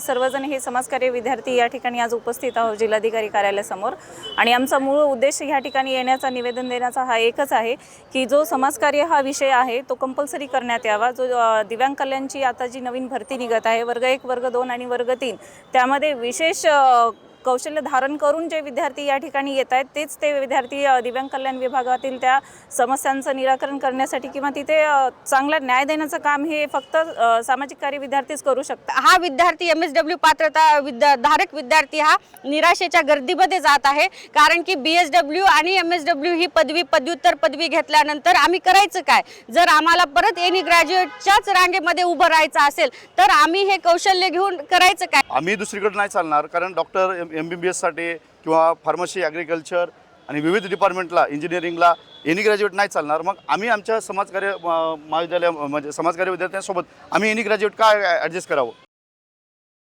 सर्वजण हे समाजकार्य विद्यार्थी या ठिकाणी आज उपस्थित आहोत जिल्हाधिकारी कार्यालयासमोर. आणि आमचा मूळ उद्देश ह्या ठिकाणी येण्याचा निवेदन देण्याचा हा एकच आहे की जो समाजकार्य हा विषय आहे तो कंपल्सरी करण्यात यावा. जो दिव्यांग कल्याणची आता जी नवीन भरती निघत आहे वर्ग एक वर्ग दोन आणि वर्ग तीन त्यामध्ये विशेष कौशल्य धारण करून जे विद्यार्थी या ठिकाणी येत आहेत तेच ते विद्यार्थी दिव्यांग कल्याण विभागातील त्या समस्यांचं निराकरण करण्यासाठी किंवा तिथे चांगला न्याय देण्याचं काम हे फक्त सामाजिक कार्य विद्यार्थीच करू शकतात. हा विद्यार्थी एम एस डब्ल्यू पात्रता विद्या धारक विद्यार्थी हा निराशेच्या गर्दीमध्ये जात आहे. कारण की बी एस डब्ल्यू आणि एम एस डब्ल्यू ही पदवी पदव्युत्तर पदवी घेतल्यानंतर आम्ही करायचं काय? जर आम्हाला परत एनी ग्रॅज्युएटच्याच रांगेमध्ये उभं राहायचं असेल तर आम्ही हे कौशल्य घेऊन करायचं काय? आम्ही दुसरीकडे नाही चालणार कारण डॉक्टर एम बी बी एससाठी किंवा फार्मसी ॲग्रिकल्चर आणि विविध डिपार्टमेंटला इंजिनिअरिंगला एनी ग्रॅज्युएट नाही चालणार. मग आम्ही आमच्या समाजकार्य महाविद्यालय म्हणजे समाजकार्य विद्यार्थ्यांसोबत आम्ही एनी ग्रॅज्युएट काय ॲडजस्ट करावं?